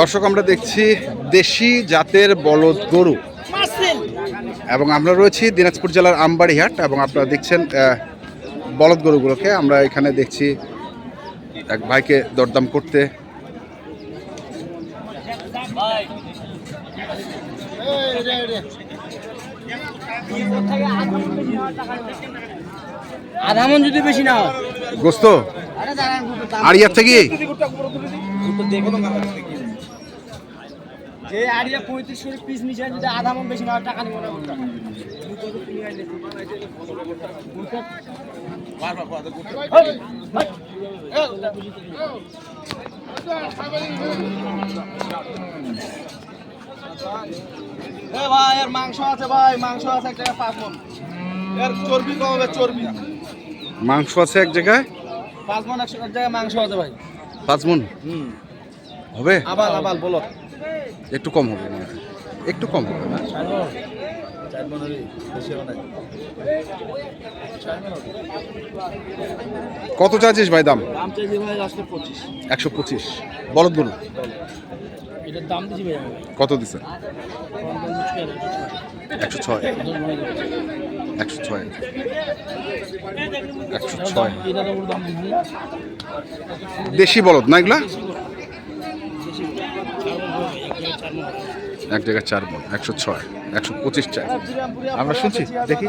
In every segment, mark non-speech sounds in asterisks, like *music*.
দর্শক আমরা দেখছি দেশি জাতের বলদ গরু। এবং আমরা রয়েছি দিনাজপুর জেলার আমবাড়িহাট এবং আপনারা দেখছেন বলদ গরুগুলোকে। আমরা এখানে দেখছি এক ভাইকে দরদাম করতে। আধা মন যদি বেশি না হয়? গোস্ত? আড়িয়ার থেকে? যে আড়িয়া পঁয়ত্রিশ করে পিস নিচে যদি আধা মন বেশি না টাকা নিব না এ ভাই এর মাংস আছে ভাই মাংস আছে একটা পাঁচ মন। এর চর্বি কম হবে চর্বি। মাংস আছে এক জায়গায়? পাঁচ মন একশো এক জায়গায় মাংস আছে ভাই। পাঁচ মন? হুম। হবে? আবার আবার বলো। একটু কম হবে মনে হয়। একটু কম হবে না। কত চাইছিস ভাই দাম? একশো পঁচিশ। বলদ গরু? কত দিছে? একশো ছয়। একশো ছয়। একশো ছয়। দেশি বলদ না এগুলা। চার এক জায়গায় চার চার বল, একশো ছয়, একশো পঁচিশ চাই। আমরা শুনছি, দেখি।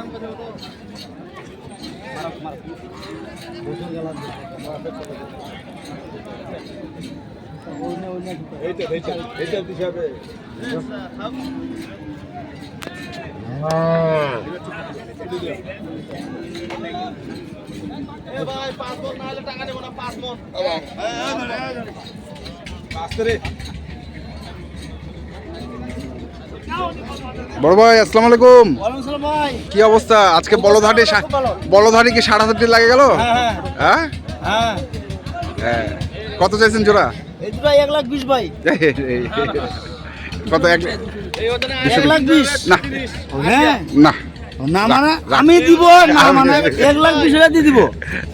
এ ভাই, পাঁচ মণ না হলে টাকা নেব না, পাঁচ মণ। বড় ভাই আসসালামু আলাইকুম। কি অবস্থা আজকে বলধাটে বলধাটে কি সাড়ে হাজারটি লাগে গেল? হ্যাঁ, হ্যাঁ। হ্যাঁ। হ্যাঁ। কত চাইছেন জোড়া? এক লাখ বিশ ভাই। *laughs* কত এক লাখ বিশ। না। না। না মানে। আমি দিব না মানে এক লাখ বিশ হাজার দিয়ে দিব।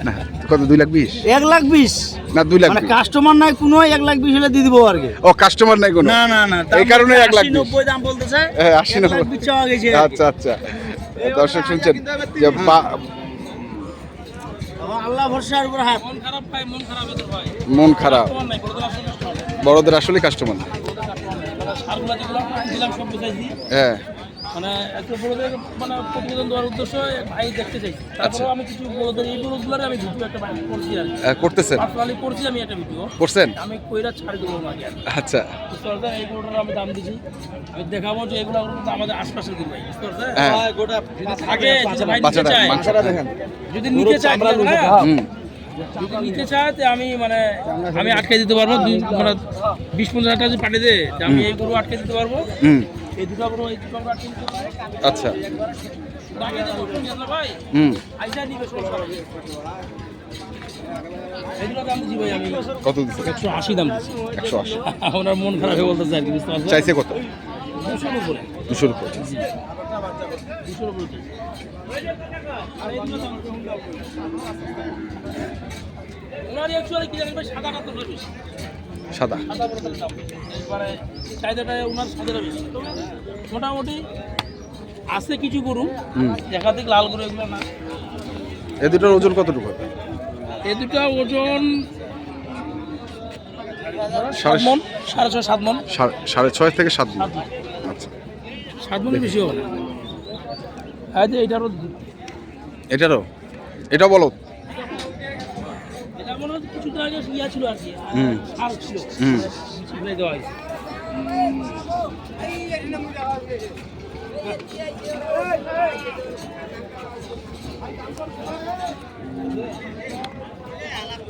না কত দুই লাখ বিশ? এক লাখ বিশ। না দুই লাখ মানে কাস্টমার নাই কোনো এক লাখ বিশ হাজার দিয়ে দিব আর কি। ও কাস্টমার নাই কোনো? না না না এই কারণে এক লাখ নব্বই দাম বলতেছে। হ্যাঁ, আশি নব্বই। গেছে। আচ্ছা আচ্ছা। দর্শক শুনছেন যে বা- আল্লাহ ভরসার উপর হাত। মন খারাপ বড়দের আসলে কাস্টমার হ্যাঁ। মানে একটা বড়দের মানে প্রতিবেদন দেওয়ার উদ্দেশ্য ভাই দেখতে চাই আচ্ছা। তারপরে আমি কিছু বড়দের এই বড়গুলোর আমি ভিডিও একটা করছি আর কি। করতেছেন? পার্সোনালি করছি আমি একটা ভিডিও। করছেন? আমি কইরা ছাড়ি দেবো আমাকে আচ্ছা। বুঝতে পারছেন এই গরুটার আমি দাম দিছি। আমি দেখাবো যে এগুলো আমাদের আশপাশে দিন ভাই হ্যাঁ। যদি থাকে ভাই নিতে বাচ্চাটা চায় মাংসটা দেখেন। যদি নিতে চায় নিতে চায় তো আমি মানে আমি আটকে দিতে পারব দুই মানে বিশ পঞ্চাশ হাজার টাকা যদি পাঠিয়ে দে আমি এই গরু আটকে দিতে পারব। হুম। এই দুটো গরু এই দুটো গরু আটকে আচ্ছা। হুম। আইসা নিবে কত দিচ্ছে একশো আশি দাম দিচ্ছি একশো আশি। ওনার মন খারাপ হয়ে আর কি বুঝতে চাইছে কত? দুশোর উপরে। দুশোর উপর। দুশোর উপরে। আর এগুলো দাম ওনার অ্যাকচুয়ালি কি জানেন ভাই সাদাটা তো বেশি। সাদা। সাদা এবারে চাহিদাটা ওনার সাদাটা বেশি। মোটামুটি আছে কিছু গরু। একাধিক লাল গরু এগুলো না। এ দুটোর ওজন কতটুকু? এই দুটো ওজন সাড়ে মন সাড়ে ছয় সাত মন। সাড়ে- ছয় থেকে সাত দিন সাত মন। আচ্ছা। সাত বেশি হবে না। হ্যাঁ যে এইটারও এটারও? এটা বলো। মনে আগে ইয়া ছিল আর কি। সার ছিল। হুম। দেওয়া হয়েছে।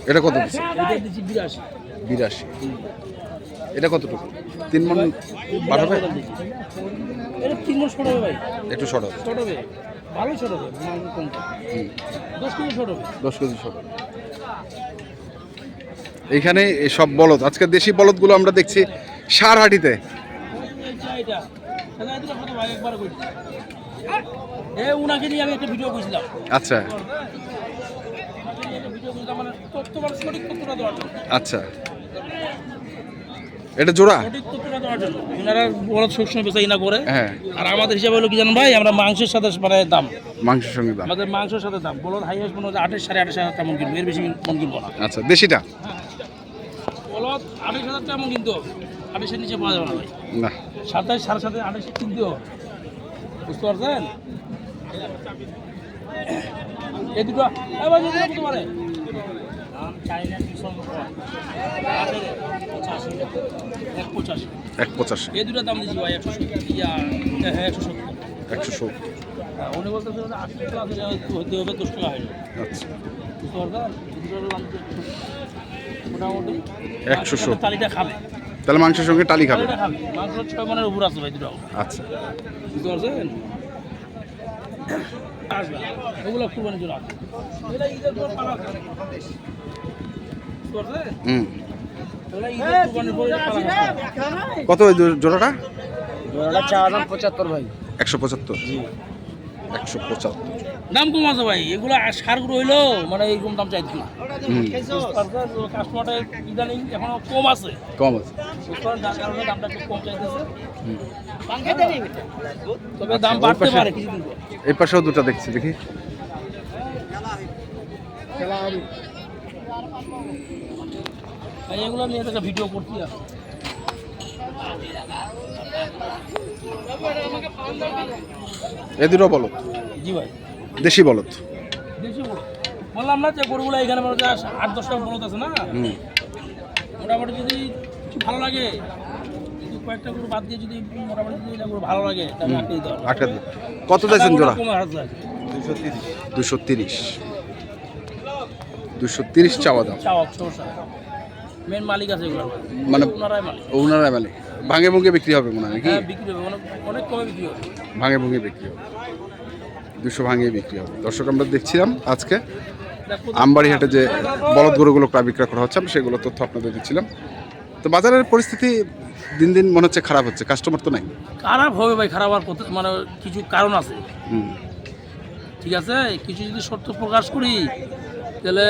এটা কত দিচ্ছি বিরাশি। বিরাশি। এটা কতটুকু তিন মন এটা তিন মাস ছোট হবে ভাই। একটু শর্ট হবে ছোট হবে ভালো ছোট হবে দশ কেজি ছোট হবে দশ কেজি শর্ট হবে এইখানে এই সব বলদ। আজকে দেশি বলদগুলো আমরা দেখছি সারহাটিতে। আচ্ছা। আচ্ছা। এটা জোড়া? ওনারা বলদ সবসময় বেচা করে। হ্যাঁ। আর আমাদের হিসাবে হলো কি জানেন ভাই আমরা মাংসের সাথে মানে দাম। মাংসের সঙ্গে দাম। আমাদের মাংসের সাথে দাম। বলদ হাইয়েস্ট মনে হচ্ছে সাড়ে আঠাশ হাজার টাকা কিনবো। এর বেশি মন কিনবো না। আচ্ছা দেশিটা? বলদ আঠাশ হাজার টাকা মন কিনতো আঠাশের নিচে পাওয়া যাবে না ভাই। না। সাতাশ সাড়ে সাথে আঠাশে কিনতে হবে। বুঝতে পারছেন? এই দুটো এ ভাই, এই দুটো কত পারে? এক পঁচাশি। এই দুটো দাম দিচ্ছি ভাই একশো ইয়া হ্যাঁ একশো সত্তর। একশো সত্তর। হ্যাঁ, উনি বলতেছে আশি টাকা হতে হবে দশ টাকা হয়ে যাবে। আচ্ছা। বুঝতে এই দুটোর দাম দিচ্ছি মোটামুটি। একশো খাবে। তাহলে মাংসের সঙ্গে টালি খাবে। মাংস ছয় মনের উপর আছে ভাই দুটো আচ্ছা। বুঝতে পারছেন? আসবে। ওগুলো কুরবানির জন্য আসবে এটা ঈদের পর পালা খাবে। বুঝতে পারছেন? হুম। ওগুলো ঈদের কুরবানির পরে পালা খাবে। কত ওই জোড়াটা? জোড়াটা চা দাম পঁচাত্তর ভাই। একশো পঁচাত্তর। একশো পঁচাত্তর। দাম কম আছে ভাই এগুলো সারগুলো হইল মানে এইরকম দাম চাইছি না। কাস্টমারটা ইদানিং এখনও কম আছে। কম আছে। যার কারণে দামটা একটু কম চাইতেছে। তবে আচ্ছা, দাম বাড়তে পারে কিছুদিন এই পাশেও দুটো দেখছি দেখি। এগুলো নিয়ে একটা ভিডিও আর। এ দুটো বলদ জি ভাই। দেশি বলদ। বেশি বড় বললাম না যে গরুগুলো এখানে মনে আট দশটা বলদ আছে না? মোটামুটি যদি কিছু ভালো লাগে কয়েকটা গরু বাদ দিয়ে যদি মোটামুটি যদি গরু ভালো লাগে তাহলে আটকে দিতে। কত চাইছেন জোড়া? দুশো তিরিশ। দুশো তিরিশ চাওয়া দাম। মেন মালিক আছে এগুলো মানে ওনারাই মালিক। ওনারা মানে ভাঙে ভুঙে বিক্রি হবে মনে হয় নাকি? হ্যাঁ বিক্রি হবে। অনেক অনেক কমে বিক্রি হবে। ভাঙে ভুঙে বিক্রি হবে। দুশো ভাঙিয়ে বিক্রি হবে। দর্শক আমরা দেখছিলাম আজকে আমবাড়িহাটে যে বলদ গরুগুলো প্রায় বিক্রয় করা হচ্ছে আমি সেগুলো তথ্য আপনাদের দিচ্ছিলাম। তো বাজারের পরিস্থিতি দিন দিন মনে হচ্ছে খারাপ হচ্ছে কাস্টমার তো নাই। খারাপ হবে ভাই খারাপ আর মানে কিছু কারণ আছে। হুম। ঠিক আছে কিছু যদি সত্য প্রকাশ করি তাহলে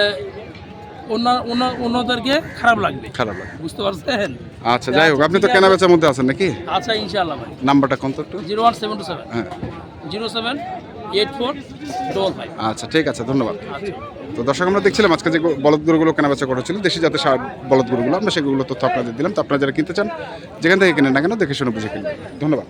অন্য অন্য অন্যদেরকে খারাপ লাগবে। খারাপ লাগে বুঝতে পারছেন? আচ্ছা যাই হোক আপনি তো কেনা বেচার মধ্যে আছেন নাকি? আচ্ছা ইনশাআল্লাহ ভাই। নাম্বারটা কত zero one seven two seven. হ্যাঁ। জিরো সেভেন আচ্ছা ঠিক আছে, ধন্যবাদ। তো দর্শক, আমরা দেখছিলাম আজকে যে বলদ গরুগুলো কেনা বেচা করা ছিল দেশি জাতের সার, বলদ গরুগুলো। আমরা সেগুলো তথ্য আপনাদের দিলাম। তো আপনারা যারা কিনতে চান, যেখান থেকে কিনেন না কেন, দেখে শুনে বুঝে কিনবেন। ধন্যবাদ।